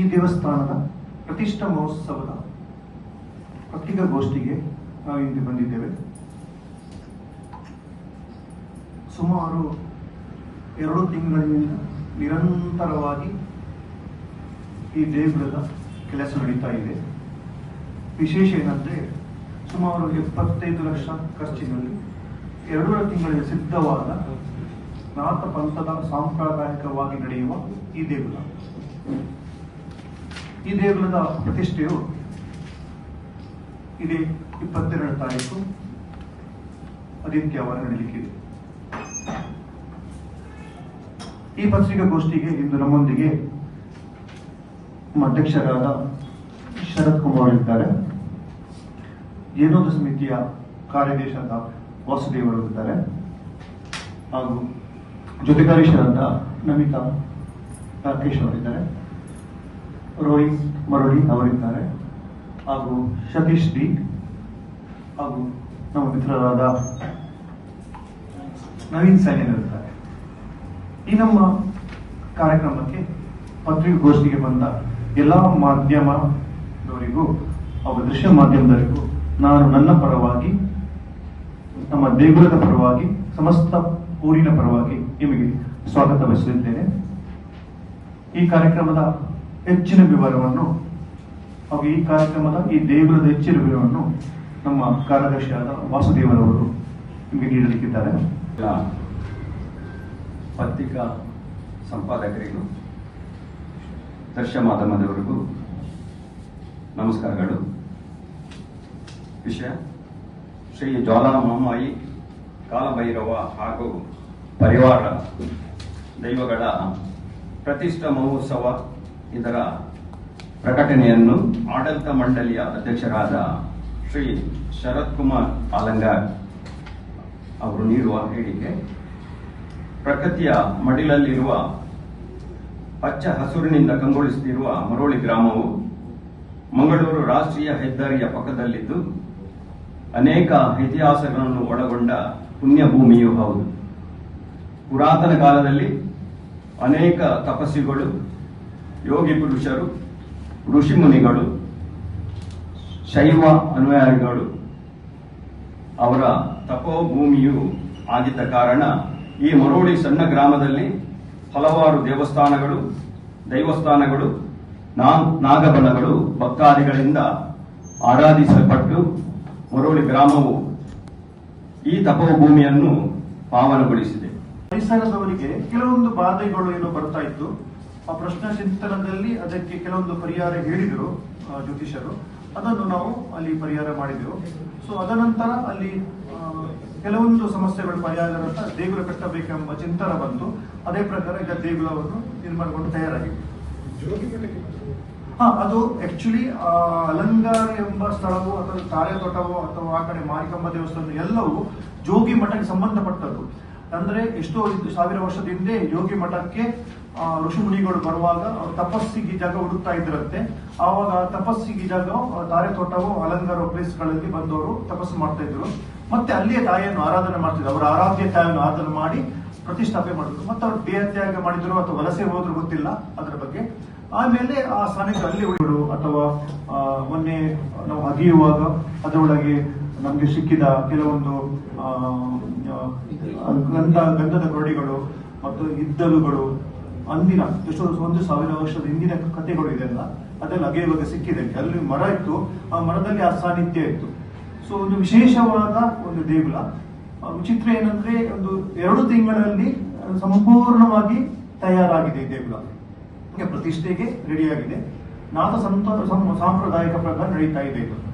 ಈ ದೇವಸ್ಥಾನದ ಪ್ರತಿಷ್ಠಾ ಮಹೋತ್ಸವದ ಪತ್ರಿಕಾಗೋಷ್ಠಿಗೆ ನಾವು ಇಲ್ಲಿ ಬಂದಿದ್ದೇವೆ. ಸುಮಾರು ಎರಡು ತಿಂಗಳಿನಿಂದ ನಿರಂತರವಾಗಿ ಈ ದೇಗುಲದ ಕೆಲಸ ನಡೀತಾ ಇದೆ. ವಿಶೇಷ ಏನಂದ್ರೆ ಸುಮಾರು ಎಪ್ಪತ್ತೈದು ಲಕ್ಷ ಖರ್ಚಿನಲ್ಲಿ ಎರಡೂವರೆ ತಿಂಗಳಿಗೆ ಸಿದ್ಧವಾದ ನಾಥ ಪಂಥದ ಸಾಂಪ್ರದಾಯಿಕವಾಗಿ ನಡೆಯುವ ಈ ದೇಗುಲ. ಈ ದೇಗುಲದ ಪ್ರತಿಷ್ಠೆಯು ಇದೇ ಇಪ್ಪತ್ತೆರಡು ತಾರೀಕು ಆದಿತ್ಯವಾರ ನಡೀಲಿಕ್ಕಿದೆ ಈ ಪತ್ರಿಕಾಗೋಷ್ಠಿಗೆ ಇಂದು ನಮ್ಮೊಂದಿಗೆ ನಮ್ಮ ಅಧ್ಯಕ್ಷರಾದ ಶರತ್ ಕುಮಾರ್ ಇದ್ದಾರೆ. ಜೀರ್ಣೋದ್ಧ ಸಮಿತಿಯ ಕಾರ್ಯದೇಶದ ವಾಸುದೇವರು ಇದ್ದಾರೆ. ಹಾಗೂ ಜೊತೆಗಾರಿ ಶರದ ನಮಿತಾ ರಾಕೇಶ್ ಅವರಿದ್ದಾರೆ. ರೋಹಿತ್ ಮರಳಿ ಅವರಿದ್ದಾರೆ. ಹಾಗೂ ಸತೀಶ್ ಡಿ. ಹಾಗೂ ನಮ್ಮ ಮಿತ್ರರಾದ ನವೀನ್ ಸೈನ್ ಇರುತ್ತಾರೆ ಈ ನಮ್ಮ ಕಾರ್ಯಕ್ರಮಕ್ಕೆ ಪತ್ರಿಕಾಗೋಷ್ಠಿಗೆ ಬಂದ ಎಲ್ಲ ಮಾಧ್ಯಮದವರಿಗೂ ಹಾಗೂ ದೃಶ್ಯ ಮಾಧ್ಯಮದವರಿಗೂ ನಾನು ನನ್ನ ಪರವಾಗಿ, ನಮ್ಮ ದೇಗುಲದ ಪರವಾಗಿ, ಸಮಸ್ತ ಊರಿನ ಪರವಾಗಿ ನಿಮಗೆ ಸ್ವಾಗತ ಬಯಸುತ್ತೇನೆ ಈ ಕಾರ್ಯಕ್ರಮದ ಹೆಚ್ಚಿನ ವಿವರವನ್ನು ಹಾಗೂ ಈ ಕಾರ್ಯಕ್ರಮದ ಈ ದೇಗುಲದ ಹೆಚ್ಚಿನ ವಿವರವನ್ನು ನಮ್ಮ ಕಾರ್ಯದರ್ಶಿಯಾದ ವಾಸುದೇವರವರು ನಿಮಗೆ ನೀಡಲಿಕ್ಕಿದ್ದಾರೆ. ಪತ್ರಿಕಾ ಸಂಪಾದಕರಿಗೂ ದರ್ಶ ಮಾಧ್ಯಮದವರಿಗೂ ನಮಸ್ಕಾರಗಳು. ವಿಷಯ, ಶ್ರೀ ಜ್ವಾಲಾಮಹಾಯಿ ಕಾಲಭೈರವ ಹಾಗೂ ಪರಿವಾರ ದೈವಗಳ ಪ್ರತಿಷ್ಠಾ ಮಹೋತ್ಸವ ಇದರ ಪ್ರಕಟಣೆಯನ್ನು ಆಡಳಿತ ಮಂಡಳಿಯ ಅಧ್ಯಕ್ಷರಾದ ಶ್ರೀ ಶರತ್ ಕುಮಾರ್ ಆಲಂಗಾರ್ ಅವರು ನೀಡುವ ಹೇಳಿಕೆ, ಪ್ರಕೃತಿಯ ಮಡಿಲಲ್ಲಿರುವ ಪಚ್ಚ ಹಸುರಿನಿಂದ ಕಂಗೊಳಿಸುತ್ತಿರುವ ಮರೋಳಿ ಗ್ರಾಮವು ಮಂಗಳೂರು ರಾಷ್ಟ್ರೀಯ ಹೆದ್ದಾರಿಯ ಪಕ್ಕದಲ್ಲಿದ್ದು, ಅನೇಕ ಇತಿಹಾಸಗಳನ್ನು ಒಳಗೊಂಡ ಪುಣ್ಯಭೂಮಿಯೂ ಹೌದು. ಪುರಾತನ ಕಾಲದಲ್ಲಿ ಅನೇಕ ತಪಸ್ವಿಗಳು ಯೋಗಿ ಪುರುಷರು, ಋಷಿಮುನಿಗಳು, ಶೈವ ಅನುಯಾಯಿಗಳು ಅವರ ತಪೋಭೂಮಿಯು ಆಗಿದ್ದ ಕಾರಣ ಈ ಮರೋಳಿ ಸಣ್ಣ ಗ್ರಾಮದಲ್ಲಿ ಹಲವಾರು ದೇವಸ್ಥಾನಗಳು, ದೈವಸ್ಥಾನಗಳು ನಾಗಬಲಗಳು, ಭಕ್ತಾದಿಗಳಿಂದ ಆರಾಧಿಸಲ್ಪಟ್ಟು ಮರೋಳಿ ಗ್ರಾಮವು ಈ ತಪೋಭೂಮಿಯನ್ನು ಪಾವನಗೊಳಿಸಿದೆ. ಪರಿಸರದವರಿಗೆ ಕೆಲವೊಂದು ಬಾಧೆಗಳು ಏನು ಬರ್ತಾ ಇತ್ತು? ಆ ಪ್ರಶ್ನೆ ಚಿಂತನದಲ್ಲಿ ಅದಕ್ಕೆ ಕೆಲವೊಂದು ಪರಿಹಾರ ಹೇಳಿದರು ಜ್ಯೋತಿಷರು ಅದನ್ನು ನಾವು ಅಲ್ಲಿ ಪರಿಹಾರ ಮಾಡಿದೆವು. ಸೊ ಅದನಂತರ ಅಲ್ಲಿ ಕೆಲವೊಂದು ಸಮಸ್ಯೆಗಳು ಪರಿಹಾರ ಅಂತ ದೇಗುಲ ಕಟ್ಟಬೇಕೆಂಬ ಚಿಂತನ ಬಂತು ಅದೇ ಪ್ರಕಾರ ಈಗ ದೇಗುಲವನ್ನು ನಿರ್ಮಾಣಗೊಂಡು ತಯಾರಾಗಿದೆ ಹಾ, ಅದು ಆಕ್ಚುಲಿ ಅಲಂಗಾರ ಎಂಬ ಸ್ಥಳವು ಅಥವಾ ತಾಳೆತೋಟವೋ ಅಥವಾ ಆ ಕಡೆ ಮಾರಿಕಂಬ ದೇವಸ್ಥಾನ ಎಲ್ಲವೂ ಜೋಗಿ ಮಠಕ್ಕೆ ಸಂಬಂಧಪಟ್ಟದ್ದು. ಅಂದ್ರೆ ಎಷ್ಟೋ ಸಾವಿರ ವರ್ಷದ ಹಿಂದೆ ಯೋಗಿ ಮಠಕ್ಕೆ ಋಷಿಮುನಿಗಳು ಬರುವಾಗ ಅವರ ತಪಸ್ಸಿಗೆ ಜಾಗ ಹುಡುಕ್ತಾ ಇದ್ರಂತೆ. ಆವಾಗ ತಪಸ್ಸಿಗೆ ಜಾಗ ತಾರೆ ತೋಟವು ಅಲಂಗಾರ ಪ್ಲೇಸ್ಗಳಲ್ಲಿ ಬಂದವರು ತಪಸ್ಸು ಮಾಡ್ತಾ ಇದ್ರು. ಮತ್ತೆ ಅಲ್ಲಿಯೇ ತಾಯಿಯನ್ನು ಆರಾಧನೆ ಮಾಡ್ತಿದ್ರು. ಅವರ ಆರಾಧ್ಯ ತಾಯಿಯನ್ನು ಆರಾಧನೆ ಮಾಡಿ ಪ್ರತಿಷ್ಠಾಪನೆ ಮಾಡಿದ್ರು. ಮತ್ತೆ ಅವ್ರು ದೇಹತ್ಯಾಗ ಮಾಡಿದ್ರು ಅಥವಾ ವಲಸೆ ಹೋದ್ರು ಗೊತ್ತಿಲ್ಲ ಅದರ ಬಗ್ಗೆ. ಆಮೇಲೆ ಆ ಸ್ಥಾನಕ್ಕೆ ಅಲ್ಲಿ ಉಳಿಗಳು ಅಥವಾ ಮೊನ್ನೆ ನಾವು ಅಗಿಯುವಾಗ ಅದರೊಳಗೆ ನಮಗೆ ಸಿಕ್ಕಿದ ಕೆಲವೊಂದು ಗಂಧ, ಗಂಧದ ಕೊರಡಿಗಳು ಮತ್ತು ಇದ್ದಲುಗಳು, ಅಂದಿನ ಎಷ್ಟೋ ಒಂದು ಸಾವಿರ ವರ್ಷದ ಹಿಂದಿನ ಕಥೆಗಳು ಇದೆಲ್ಲ, ಅದೆಲ್ಲ ಅಗೆಯುವಾಗ ಸಿಕ್ಕಿದೆ. ಅಲ್ಲಿ ಮರ ಇತ್ತು, ಆ ಮರದಲ್ಲಿ ಆ ಸಾನ್ನಿಧ್ಯ ಇತ್ತು. ಸೊ ಒಂದು ವಿಶೇಷವಾದ ಒಂದು ದೇಗುಲ. ವಿಚಿತ್ರ ಏನಂದ್ರೆ, ಒಂದು ಎರಡು ತಿಂಗಳಲ್ಲಿ ಸಂಪೂರ್ಣವಾಗಿ ತಯಾರಾಗಿದೆ ಈ ದೇಗುಲ. ಪ್ರತಿಷ್ಠೆಗೆ ರೆಡಿಯಾಗಿದೆ ನಾಥ ಸಂತ ಸಾಂಪ್ರದಾಯಿಕ ಪ್ರಕಾರ ನಡೀತಾ ಇದೆ ಇದು.